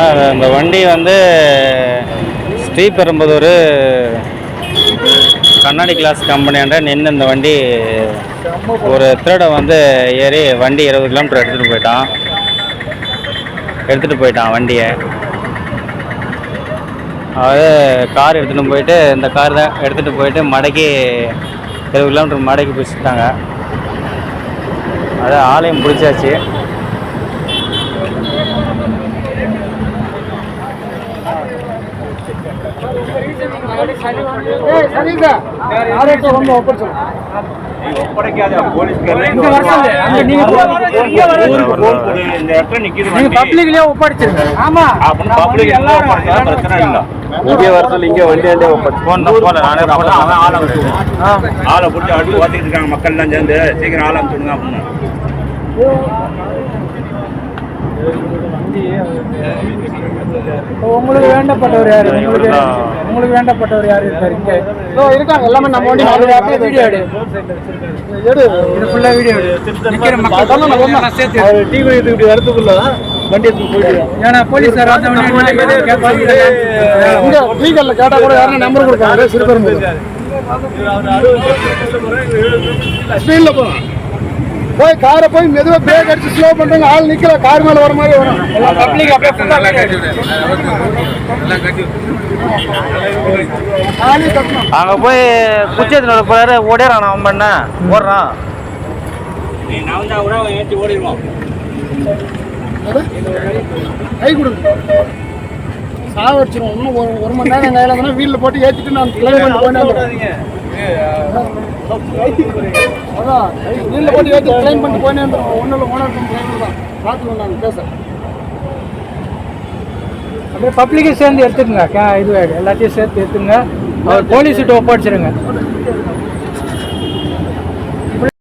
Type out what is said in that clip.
ஆனால் இந்த வண்டி வந்து ஸ்ரீபெரும்புதூர் கண்ணாடி கிளாஸ் கம்பெனியாண்ட நின்று இந்த வண்டி ஒரு திருடம் வந்து ஏறி வண்டி இருபது கிலோமீட்டர் எடுத்துகிட்டு போயிட்டான். எடுத்துகிட்டு போயிட்டான் வண்டியை. அதாவது கார் எடுத்துகிட்டு போயிட்டு இந்த கார் தான் எடுத்துகிட்டு போயிட்டு மடக்கி இருபது கிலோமீட்டர் மடக்கி பிடிச்சிட்டாங்க. அது ஆலயம் பிடிச்சாச்சு. இங்கே வரத்தில் இங்கே வண்டியாண்டே ஃபோன் அவன் ஆளை விட்டு ஆளை பிடிச்சி அடுத்து ஓத்திட்டு இருக்காங்க மக்கள்லாம் சேர்ந்து சீக்கிரம் ஆளை அனுப்பிச்சுடுங்க அப்படின்னு உங்களுக்கு வேண்டப்பட்டவர் யாரு? உங்களுக்கு உங்களுக்கு வேண்டப்பட்டவர் யாரு? இருக்காரு இங்க இதோ இருக்காங்க. எல்லாமே நம்ம வண்டி நாலு வீடியோ எடு. எடு. இது ஃபுல்லா வீடியோ எடு. நிக்கிற மக்கள். நான் சேர்த்து டீ குடிக்கிறது இப்படி வரதுக்குள்ள வண்டி எடுத்து போயிட்டு ஏன்னா போலீஸ் சார் இங்க லீகல்ல கேட்டா கூட யாரும் நம்பர் கொடுப்பாங்க. சிறுபெரும்பு. ஸ்பீட்ல போகணும் போய் காரை போய் மெதுவா பிரேக் அடிச்சு ஸ்லோ பண்றாங்க ஆள் நிக்கல. கார் மேல வர மாதிரி வரும். பப்ளிக் அங்கே போய் குச்சேத்தினோட போயாரு ஓடிறான் அவன் பண்ண. ஓடுறான். நீ நான் வந்தா கூட ஏற்றி கை கொடுங்க. சாவடிச்சிரும் இன்னும் ஒரு ஒரு மணி நேரம் கையில் வீட்டில் போட்டு ஏற்றிட்டு நான் கிளம்பி போனேன் அதான் வீட்டில் போட்டு ஏற்றி கிளைம் பண்ணிட்டு போனேன் ஒன்றில் ஓனர் கிளைம் தான் பார்த்துக்கணும் நாங்கள் பேச அப்படியே பப்ளிக்கை சேர்ந்து எடுத்துக்கங்க. கே இது எல்லாத்தையும் சேர்த்து எடுத்துங்க அவர் போலீஸ்கிட்ட ஒப்படைச்சிருங்க.